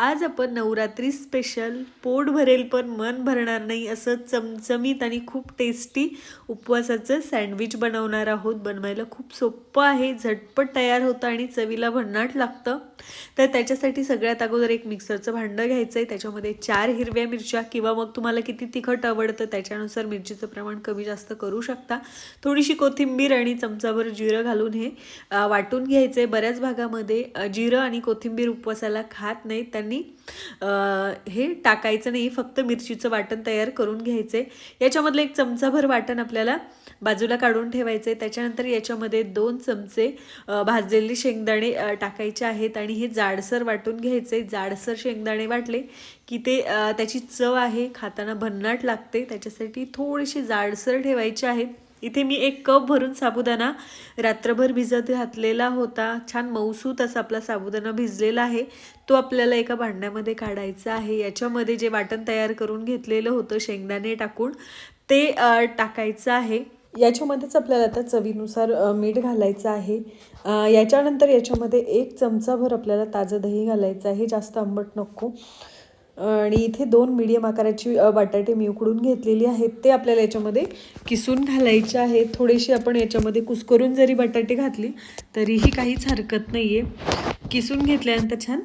आज आपण नवरात्री स्पेशल पोट भरेल पण मन भरणार नाही असं चमचमीत आणि खूप टेस्टी उपवासाचं सँडविच बनवणार आहोत. बनवायला खूप सोपं आहे झटपट तयार होतं आणि चवीला भन्नाट लागतं. तर त्याच्यासाठी सगळ्यात अगोदर एक मिक्सरचं भांडं घ्यायचं आहे त्याच्यामध्ये चार हिरव्या मिरच्या किंवा मग तुम्हाला किती तिखट आवडतं त्याच्यानुसार मिरचीचं प्रमाण कमी जास्त करू शकता. थोडीशी कोथिंबीर आणि चमचाभर जिरं घालून हे वाटून घ्यायचं आहे बऱ्याच भागामध्ये जिरं आणि कोथिंबीर उपवासाला खात नाहीत. त्यांना अ, हे टाकायचं नाही फक्त मिरचीचं वाटण तयार करून घ्यायचं. आहे याच्यामधलं एक चमचाभर वाटण आपल्याला बाजूला काढून ठेवायचं आहे त्याच्यानंतर याच्यामध्ये दोन चमचे भाजलेले शेंगदाणे टाकायचे आहेत आणि हे जाडसर वाटून घ्यायचे जाडसर शेंगदाणे वाटले की ते त्याची चव आहे खाताना भन्नाट लागते. त्याच्यासाठी थोडीशी जाडसर ठेवायचे आहेत. इथे मी एक कप भरून साबुदाणा रात्रभर भिजत घातलेला होता. छान मऊसूत असा आपला साबुदाणा भिजलेला आहे. तो आपल्याला एका भांड्यामध्ये काढायचा आहे. याच्यामध्ये जे वाटण तयार करून घेतलेलं होतं शेंगदाणे टाकून ते टाकायचं आहे. याच्यामध्येच आपल्याला आता चवीनुसार मीठ घालायचं आहे. याच्यानंतर याच्यामध्ये एक चमचाभर आपल्याला ताजं दही घालायचं आहे. जास्त आंबट नको. आणि इथे दोन मीडियम आकाराची बटाटे मी उकडून घेतलेली आहेत. ते आपल्याला याच्यामध्ये किसून घालायचे आहेत. थोडेसे आपण याच्यामध्ये कुस्करून जरी बटाटे घातली तरीही काहीच हरकत नाही आहे किसून घेतल्यानंतर छान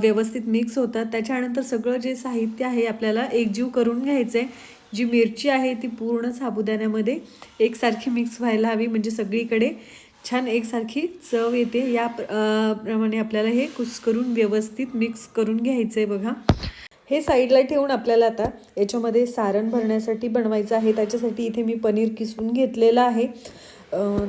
व्यवस्थित मिक्स होतात. त्याच्यानंतर सगळं जे साहित्य आहे आपल्याला एकजीव करून घ्यायचं आहे जी मिरची आहे ती पूर्ण साबुदाण्यामध्ये एकसारखी मिक्स व्हायला हवी. म्हणजे सगळीकडे छान एकसारखी चव येते. या प्रमाणे आपल्याला हे कुस्करून व्यवस्थित मिक्स करून घ्यायचं आहे बघा. हे साईडला ठेवून आपल्याला आता याच्यामध्ये सारण भरण्यासाठी बनवायचं आहे. त्याच्यासाठी इथे मी पनीर किसून घेतलेलं आहे.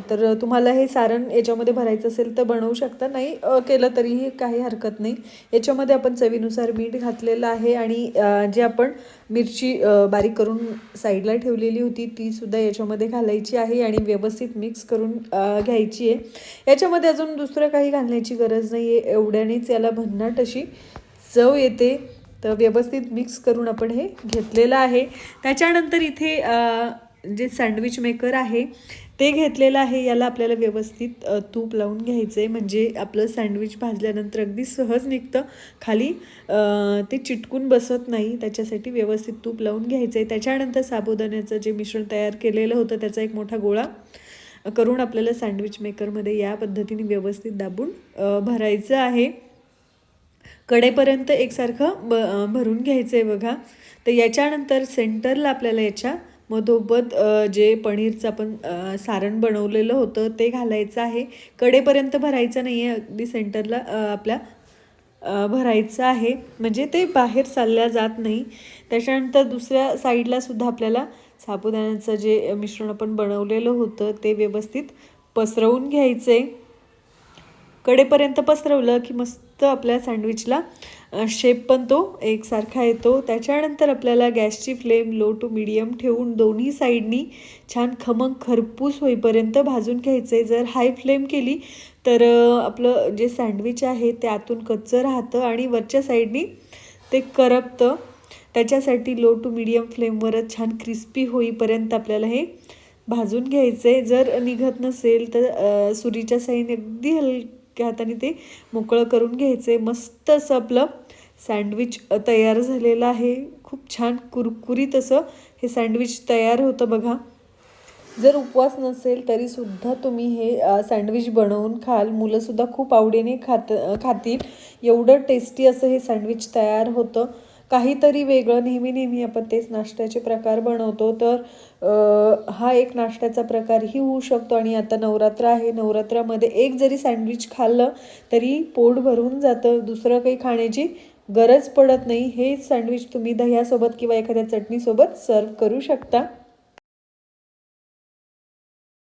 तर तुम्हाला हे सारण याच्यामध्ये भरायचं असेल तर बनवू शकता. नाही केलं तरीही काही हरकत नाही. याच्यामध्ये आपण चवीनुसार मीठ घातलेलं आहे आणि जे आपण मिरची बारीक करून साईडला ठेवलेली होती तीसुद्धा याच्यामध्ये घालायची आहे आणि व्यवस्थित मिक्स करून घ्यायची आहे. याच्यामध्ये अजून दुसरं काही घालण्याची गरज नाही आहे एवढ्यानेच याला भन्नाट अशी चव येते. तर व्यवस्थित मिक्स करून आपण हे घेतलेलं आहे. त्याच्यानंतर इथे जे सँडविच मेकर आहे ते घेतलेलं आहे. याला आपल्याला व्यवस्थित तूप लावून घ्यायचं आहे म्हणजे आपलं सँडविच भाजल्यानंतर अगदी सहज निघतं. खाली ते चिटकून बसत नाही. त्याच्यासाठी व्यवस्थित तूप लावून घ्यायचं आहे त्याच्यानंतर साबुदाण्याचं जे मिश्रण तयार केलेलं होतं त्याचा एक मोठा गोळा करून आपल्याला सँडविच मेकरमध्ये या पद्धतीने व्यवस्थित दाबून भरायचं आहे. कडेपर्यंत एकसारखं ब भरून घ्यायचं आहे बघा. तर याच्यानंतर सेंटरला आपल्याला याच्या मधोमध जे पनीरचं आपण सारण बनवलेलं होतं ते घालायचं आहे. कडेपर्यंत भरायचं नाही आहे अगदी सेंटरला आपल्या भरायचं आहे. म्हणजे ते बाहेर चालल्या जात नाही. त्याच्यानंतर दुसऱ्या साईडला सुद्धा आपल्याला साबुदाण्याचं जे मिश्रण आपण बनवलेलं होतं ते व्यवस्थित पसरवून घ्यायचं आहे कडेपर्यंत पसरवलं की मस्त आपल्या सँडविचला शेप पण तो एकसारखा येतो. त्याच्यानंतर आपल्याला गॅसची फ्लेम लो टू मिडियम ठेवून दोन्ही साईडनी छान खमंग खरपूस होईपर्यंत भाजून घ्यायचं. आहे जर हाय फ्लेम केली तर आपलं जे सँडविच आहे ते आतून कच्चं राहतं आणि वरच्या साईडनी ते करपतं. त्याच्यासाठी लो टू मिडियम फ्लेमवरच छान क्रिस्पी होईपर्यंत आपल्याला हे भाजून घ्यायचं. आहे जर निघत नसेल तर सुरीच्या साईने अगदी हलक्या हाताने ते मोकळं करून घ्यायचं. आहे मस्त असं आपलं सँडविच तयार झालेलं आहे. खूप छान कुरकुरीत असं हे सँडविच तयार होतं बघा. जर उपवास नसेल तरीसुद्धा तुम्ही हे सँडविच बनवून खाल. मुलंसुद्धा खूप आवडीने खात खातील. एवढं टेस्टी असं हे सँडविच तयार होतं. काहीतरी वेगळं नेहमी नेहमी आपण तेच नाश्त्याचे प्रकार बनवतो. तर हा एक नाश्त्याचा प्रकारही होऊ शकतो. आणि आता नवरात्र आहे. नवरात्रामध्ये एक जरी सँडविच खाल्लं तरी पोट भरून जातं. दुसरं काही खाण्याची गरज पडत नाही. हे सँडविच तुम्ही दह्यासोबत किंवा एखाद्या चटणीसोबत सर्व करू शकता.